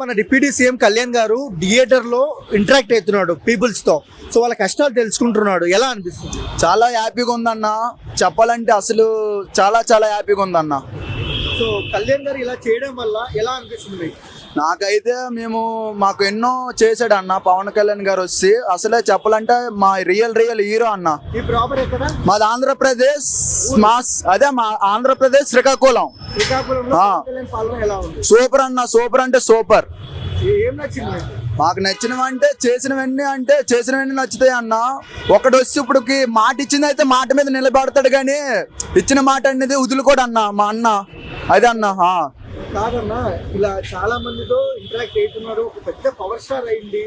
మన deputy CM Kalyan గారు థియేటర్లో ఇంటరాక్ట్ అవుతున్నాడు పీపుల్స్తో. సో వాళ్ళ కష్టాలు తెలుసుకుంటున్నాడు. ఎలా అనిపిస్తుంది? చాలా హ్యాపీగా ఉందన్న. చెప్పాలంటే అసలు చాలా చాలా హ్యాపీగా ఉందన్న. సో కళ్యాణ్ గారు ఇలా చేయడం వల్ల ఎలా అనిపిస్తుంది? నాకైతే మేము మాకు ఎన్నో చేశాడు అన్న పవన్ కళ్యాణ్ గారు వచ్చి అసలే చెప్పాలంటే మా రియల్ రియల్ హీరో అన్న. ఈ ప్రాపర్ ఎక్కడ? మాది ఆంధ్రప్రదేశ్ మా అదే మా ఆంధ్రప్రదేశ్ శ్రీకాకుళం. సూపర్ అన్న సూపర్ అంటే సూపర్. ఏం నచ్చింది మీకు? మాకు నచ్చినవంటే చేసినవన్నీ అంటే చేసినవన్నీ నచ్చుతాయి అన్న. ఒకటి వచ్చి ఇప్పుడుకి మాట ఇచ్చింది అయితే మాట మీద నిలబడతాడు కానీ ఇచ్చిన మాట అనేది వదులుకోడు అన్న మా అన్న. అదే అన్న. కాదన్నా ఇలా చాలా మందితో ఇంటరాక్ట్ అవుతున్నాడు ఒక పెద్ద పవర్ స్టార్ అయింది.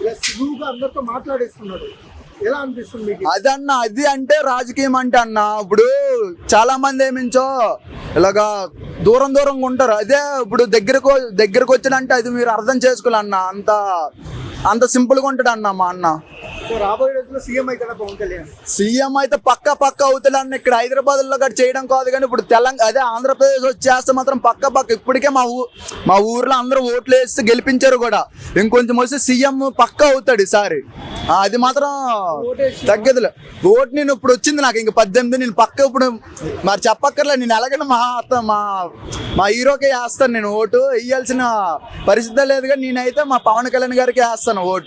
ఇలా సులువుగా అందరితో మాట్లాడేస్తున్నాడు ఎలా అనిపిస్తుంది అదన్న అది అంటే రాజకీయం అంటే అన్న. ఇప్పుడు చాలా మంది ఏమించో ఇలాగా దూరం దూరంగా ఉంటారు అదే ఇప్పుడు దగ్గరకు దగ్గరకు వచ్చినంటే అది మీరు అర్థం చేసుకోవాలన్న అంత అంత సింపుల్గా ఉంటాడు అన్న మా అన్న. సీఎం అవుతాడా పవన్ కళ్యాణ్. సీఎం అయితే పక్క పక్క అవుతాడు అన్న ఇక్కడ హైదరాబాద్లో కూడా చేయడం కాదు కానీ ఇప్పుడు తెలంగాణ అదే ఆంధ్రప్రదేశ్ వచ్చి చేస్తే మాత్రం పక్క పక్క ఇప్పటికే మా ఊ మా ఊర్లో అందరూ ఓట్లు వేసి గెలిపించారు కూడా. ఇంకొంచెం వస్తే సీఎం పక్క అవుతాడు ఈసారి. అది మాత్రం తగ్గదులే. ఓటు నేను ఇప్పుడు వచ్చింది నాకు ఇంక పద్దెనిమిది నేను పక్క ఇప్పుడు మరి చెప్పక్కర్లే నేను ఎలాగైనా మా అత్త మా మా హీరోకే వేస్తాను నేను ఓటు. వేయాల్సిన పరిస్థితి లేదు కానీ నేనైతే మా పవన్ కళ్యాణ్ గారికి వేస్తాను ఓటు.